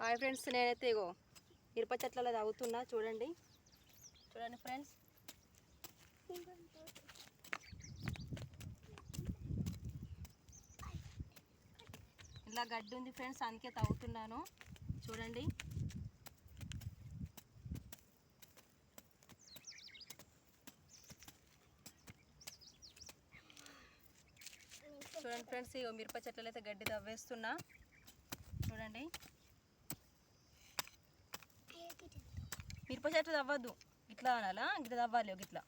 Hi friends నేనైతే ఇగో మిరప చెట్లలో తాగుతున్నా. చూడండి. చూడండి ఫ్రెండ్స్. ఇలా గడ్డి ఉంది ఫ్రెండ్స్ అందుకే తాగుతున్నాను. చూడండి. చూడండి ఫ్రెండ్స్ ఇగో మిరప చెట్లలో అయితే గడ్డి తవ్వేస్తున్నా. చూడండి. మిరప చెట్లు తవ్వద్దు. ఇట్లా అనాలా? ఇట్లా తవ్వాలి ఒక ఇట్లా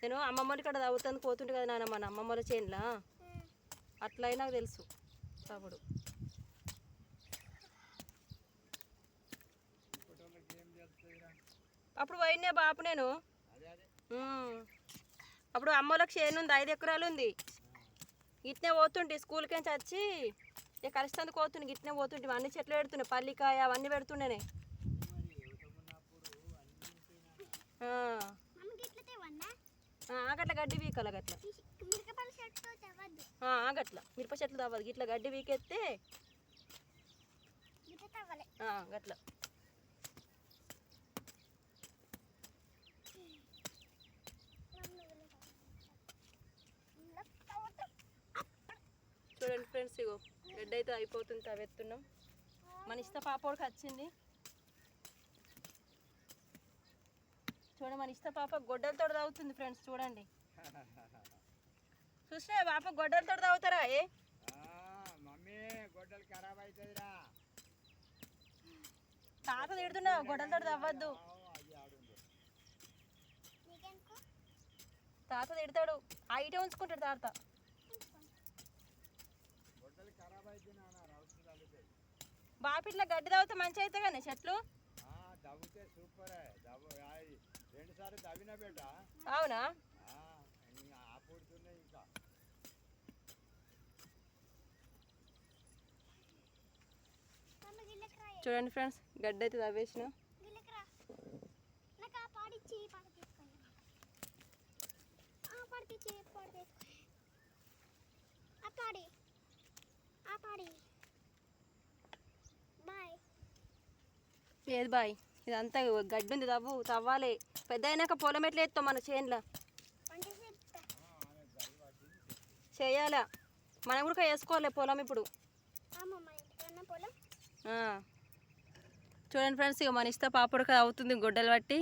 నేను అమ్మమ్మడి కాడ తవ్వుతాను పోతుంటే కదా నాన్న మన అమ్మమ్మల చేనులా? అట్లా నాకు తెలుసు తవ్వుడు. అప్పుడు పోయినా బాపు నేను. అప్పుడు అమ్మోళ్ళకి చేను ఉంది ఐదు ఎకరాలు ఉంది ఇట్నే పోతుంటే స్కూల్కి నుంచి వచ్చి ఇక కలిసినందుకు పోతుండే ఇట్నే పోతుంటే అన్ని చెట్లు పెడుతున్నాయి పల్లికాయ అవన్నీ పెడుతుండేనే. ఆగట్ల గడ్డి వీకాల గట్ల. ఆగట్ల మిరప చెట్లు తవ్వదు ఇట్లా గడ్డి వీకెత్తే గట్ల ఇలా తవ్వుతా చూడండి ఫ్రెండ్స్ ఇగో గడ్డి అయితే అయిపోతుంది తవ్వెత్తున్నాం మన ఇష్ట పాపోడికి వచ్చింది. చూడండి మన ఇష్ట పాప గొడ్డలతో తాగుతుంది ఫ్రెండ్స్ చూడండి. చూసినా పాప గొడ్డలతో తాగుతారా ఏ? మమ్మీ గొడ్డలు ఖరాబ్ అవుతుందిరా తాత తిడుతున్నా గొడ్డలతో తవ్వద్దు తాత తిడతాడు ఆ ఇటే ఉంచుకుంటాడు తాత. గొడ్డలు ఖరాబ్ అయితే నాన్న రౌతులు తగ్గుతాయి బాపి ఇట్లా గడ్డి తాగితే మంచి అయితే కానీ చెట్లు సూపర్ దవ్వు రెండు సార్లు దవ్విన బిడ్డ అవునా? ఆపుడుతున్నాయి ఇంకా. చూడండి ఫ్రెండ్స్ గడ్డి అయితే తవ్వేసిన. రా నాకు ఆ పాడిచ్చి పాడ. తీసుకొని ఆ పాడిపించి పాడ తీసుకొని ఆ పాడి ఆ పాడి బాయ్? లేదు బాయ్ ఇదంతా గడ్డి ఉంది తవ్వు తవ్వాలి. పెద్ద అయినాక పొలం ఎట్లా ఎత్తాం మన చేనులో? చేయాలా? మనం కూడా వేసుకోవాలి పొలం ఇప్పుడు. చూడండి ఫ్రెండ్స్ ఇక మన ఇష్ట పాపడికి అవుతుంది గొడ్డలు బట్టి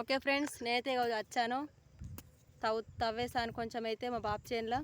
ఓకే ఫ్రెండ్స్ నేనైతే ఇక వచ్చాను. తవ్వు తవ్వేసాను కొంచెం అయితే మా బాబు చేనులో.